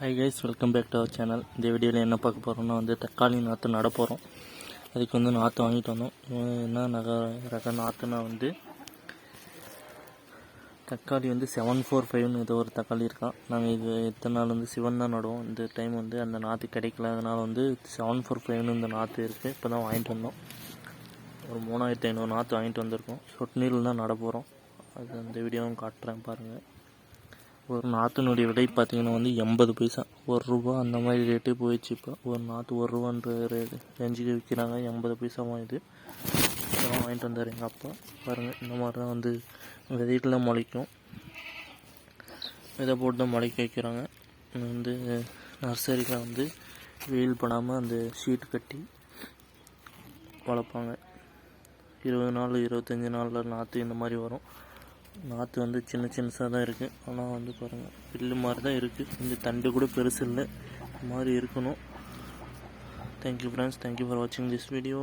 Hi guys welcome back to our channel இந்த வீடியோவில் என்ன பார்க்க போகிறோம்னா வந்து தக்காளி நாற்று நட போகிறோம் அதுக்கு வந்து நாற்று வாங்கிட்டு வந்தோம். என்ன நக ரக நாற்றுனா வந்து தக்காளி வந்து செவன் ஃபோர் ஃபைவ்னு ஏதோ ஒரு தக்காளி இருக்கான். நாங்கள் இது எத்தனை நாள் வந்து சிவன் தான் நடுவோம். இந்த டைம் வந்து அந்த நாற்று கிடைக்கல. அதனால் வந்து செவன் ஃபோர் ஃபைவ்னு இந்த நாற்று இருக்குது இப்போ தான் வாங்கிட்டு வந்தோம். ஒரு மூணாயிரத்தி ஐநூறு நாற்று வாங்கிட்டு வந்திருக்கோம். சொட்டு நீரில் தான் நட போகிறோம் அது அந்த வீடியோவும் காட்டுறேன் பாருங்கள் ஒரு நாற்றுனுடைய விலை பார்த்தீங்கன்னா வந்து எண்பது பைசா. ஒரு ரூபா அந்த மாதிரி ரேட்டே போயிடுச்சு இப்போ. ஒரு நாற்று ஒரு ரூபான்ற ரே- ரேஞ்சுக்கு விற்கிறாங்க எண்பது பைசா இது. இதெல்லாம் வாங்கிட்டு வந்தார் எங்கள் அப்பா. பாருங்கள் இந்த மாதிரி தான் வந்து விதைகள்லாம் முளைக்கும். விதை போட்டு தான் முளைக்க வைக்கிறாங்க. வந்து நர்சரியில் வந்து வெயில் படாமல் அந்த ஷீட் கட்டி வளர்ப்பாங்க. இருபது நாள் இருபத்தஞ்சி நாளில் நாற்று இந்த மாதிரி வரும். நாற்று வந்து சின்ன சின்னசாக தான் இருக்குது ஆனால் வந்து பாருங்கள் பில்லு மாதிரி தான் இருக்குது இந்த தண்டு கூட பெருசு இல்லை. மாதிரி இருக்கணும். Thank you friends thank you for வாட்சிங் திஸ் வீடியோ